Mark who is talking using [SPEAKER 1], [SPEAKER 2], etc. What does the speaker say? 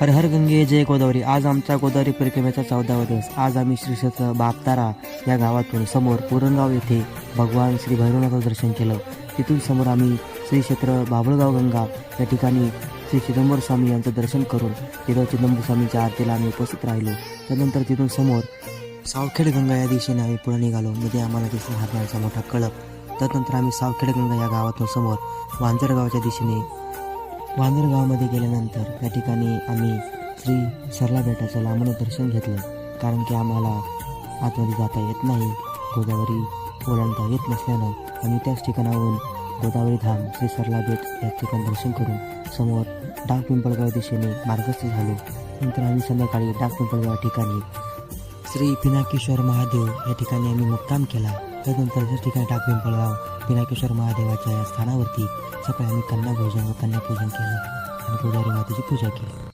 [SPEAKER 1] हर हर गंगे जय गोदावरी. आज आमचा गोदावरी परिक्रमेचा चौदावा दिवस. आज आम्ही श्रीक्षेत्र बापतारा या गावातून समोर पुरणगाव येथे भगवान श्री भैरवनाथाचं दर्शन केलं. तिथून समोर आम्ही श्री क्षेत्र बाभळगाव गंगा या ठिकाणी श्री चिदंबर स्वामी यांचं दर्शन करून तिथं चिदंबर स्वामींच्या आरतीला आम्ही उपस्थित राहिलो. त्यानंतर तिथून समोर सावखेड गंगा या दिशेने आम्ही पुढे निघालो. मध्ये आम्हाला दिसला हरणाचा मोठा कळप. त्यानंतर आम्ही सावखेड गंगा या गावातून समोर वांजरगावच्या दिशेने वांदर गावामध्ये गेल्यानंतर त्या ठिकाणी आम्ही श्री सरला बेटाचं लांबून दर्शन घेतलं. कारण की आम्हाला आतमध्ये जाता येत नाही गोदावरी ओलांडता येत नसल्यानं आम्ही त्याच ठिकाणाहून गोदावरी धाम श्री सरला बेट या ठिकाणी दर्शन करून समोर डाक पिंपळगाव दिशेने मार्गस्थ झालो. नंतर आम्ही संध्याकाळी डाक पिंपळगाव या ठिकाणी श्री पिनाकेश्वर महादेव या ठिकाणी आम्ही मुक्काम केला. त्यानंतर त्या ठिकाणी डाक पिंपळगाव पिनाकेश्वर महादेवाच्या या स्थानावरती सकाळी आम्ही कन्या भोजन व कन्यापूजन केलं. आणि गोदावरी मातेची पूजा केली.